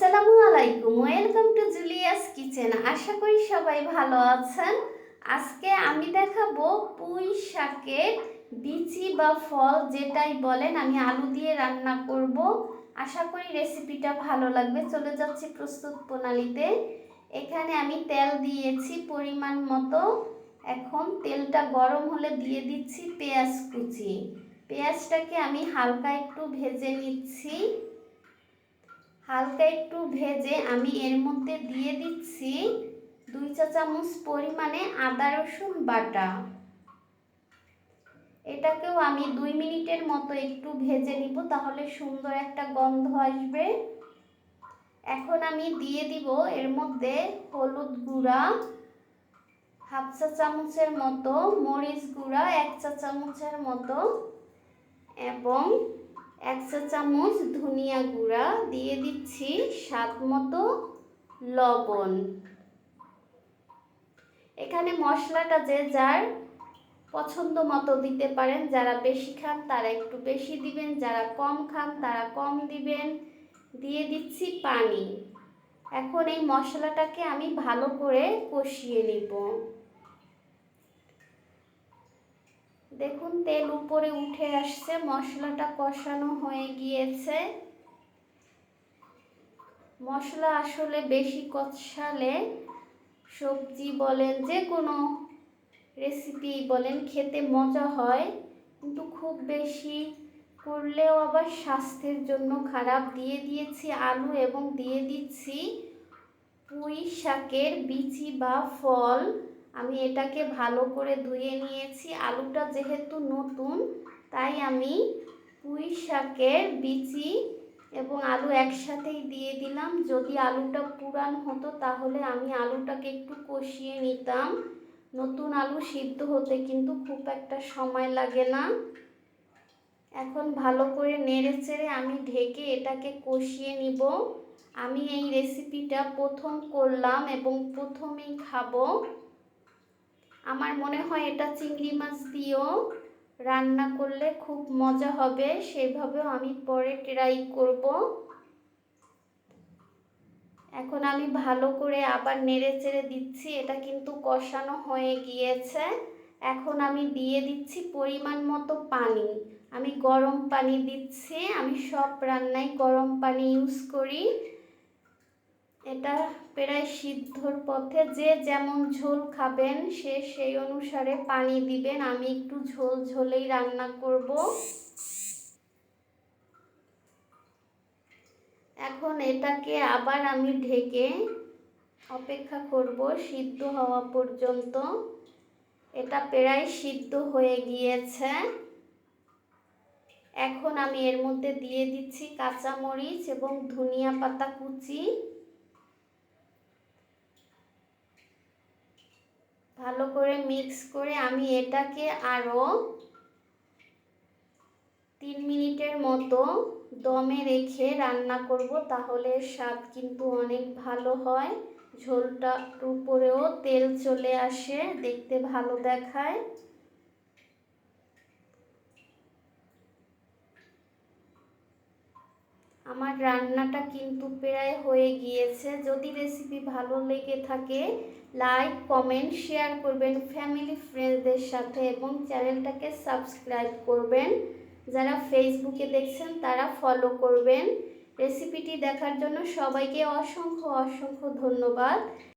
আসসালামু আলাইকুম। Welcome to Julia's kitchen আশা করি সবাই ভালো আছেন। আজকে আমি দেখাবো পুঁই শাকের বিচি বা ফল, যেটাই বলেন, আমি আলু দিয়ে রান্না করব। আশা করি রেসিপিটা ভালো লাগবে। চলে যাচ্ছি প্রস্তুত প্রণালীতে। এখানে আমি তেল দিয়েছি পরিমাণ মতো। এখন তেলটা গরম হলে দিয়ে দিচ্ছি পেঁয়াজ কুচি। পেঁয়াজটাকে আমি হালকা একটু ভেজে নিচ্ছি। হালকা একটু ভেজে আমি এর মধ্যে দিয়ে দিচ্ছি দুই চা চামচ পরিমাণে আদা রসুন বাটা। এটাকেও আমি দুই মিনিটের মতো একটু ভেজে নিব, তাহলে সুন্দর একটা গন্ধ আসবে। এখন আমি দিয়ে দিব এর মধ্যে হলুদ গুঁড়া, হাফ চা চামচের মতো মরিচ গুঁড়া, এক চা চামচের মতো, এবং এক চা চামচ ধনিয়া গুঁড়া দিয়ে দিচ্ছি স্বাদ মতো লবণ। এখানে মশলাটা যে যার পছন্দ মতো দিতে পারেন, যারা বেশি খান তারা একটু বেশি দিবেন, যারা কম খান তারা কম দিবেন। দিয়ে দিচ্ছি পানি। এখন এই মশলাটাকে আমি ভালো করে কষিয়ে নিব। দেখুন, তেল উপরে উঠে আসছে, মশলাটা কষানো হয়ে গিয়েছে। মশলা আসলে বেশি কষালে সবজি বলেন, যে কোনো রেসিপি বলেন, খেতে মজা হয়, কিন্তু খুব বেশি করলেও আবার স্বাস্থ্যের জন্য খারাপ। দিয়ে দিয়েছি আলু এবং দিয়ে দিচ্ছি পুঁই শাকের বিচি বা ফল। আমি এটাকে ভালো করে ধুয়ে নিয়েছি। আলুটা যেহেতু নতুন, তাই আমি পুঁই শাকের বিচি এবং আলু একসাথেই দিয়ে দিলাম। যদি আলুটা পুরান হতো, তাহলে আমি আলুটাকে একটু কষিয়ে নিতাম। নতুন আলু সিদ্ধ হতে কিন্তু খুব একটা সময় লাগে না। এখন ভালো করে নেড়ে চেড়ে আমি ঢেকে এটাকে কষিয়ে নিব। আমি এই রেসিপিটা প্রথম করলাম এবং প্রথমেই খাব। আমার মনে হয় এটা চিংড়ি মাছ দিয়েও রান্না করলে খুব মজা হবে সেভাবেও আমি পরে ট্রাই করব। এখন আমি ভালো করে আবার নেড়ে চেড়ে দিচ্ছি, এটা কিন্তু কষানো হয়ে গিয়েছে। এখন আমি দিয়ে দিচ্ছি পরিমাণ মতো পানি। আমি গরম পানি দিচ্ছি, আমি সব রান্নায় গরম পানি ইউজ করি। এটা প্রায় সিদ্ধর পথে। যে যেমন ঝোল খাবেন, সে সেই অনুসারে পানি দিবেন। আমি একটু ঝোল ঝোলেই রান্না করব। এখন এটাকে আবার আমি ঢেকে অপেক্ষা করব সিদ্ধ হওয়া পর্যন্ত। এটা প্রায় সিদ্ধ হয়ে গিয়েছে। এখন আমি এর মধ্যে দিয়ে দিচ্ছি কাঁচামরিচ এবং ধনিয়া পাতা কুচি। ভালো করে মিক্স করে আমি এটাকে আরও তিন মিনিটের মতো দমে রেখে রান্না করব, তাহলে স্বাদ কিন্তু অনেক ভালো হয়। ঝোলটা উপরেও তেল চলে আসে, দেখতে ভালো দেখায়। আমার রান্নাটা কিন্তু প্রায় হয়ে গিয়েছে। যদি রেসিপি ভালো লেগে থাকে লাইক কমেন্ট শেয়ার করবেন ফ্যামিলি ফ্রেন্ডদের সাথে এবং চ্যানেলটাকে সাবস্ক্রাইব করবেন। যারা ফেসবুকে দেখছেন, তারা ফলো করবেন। রেসিপিটি দেখার জন্য সবাইকে অসংখ্য অসংখ্য ধন্যবাদ।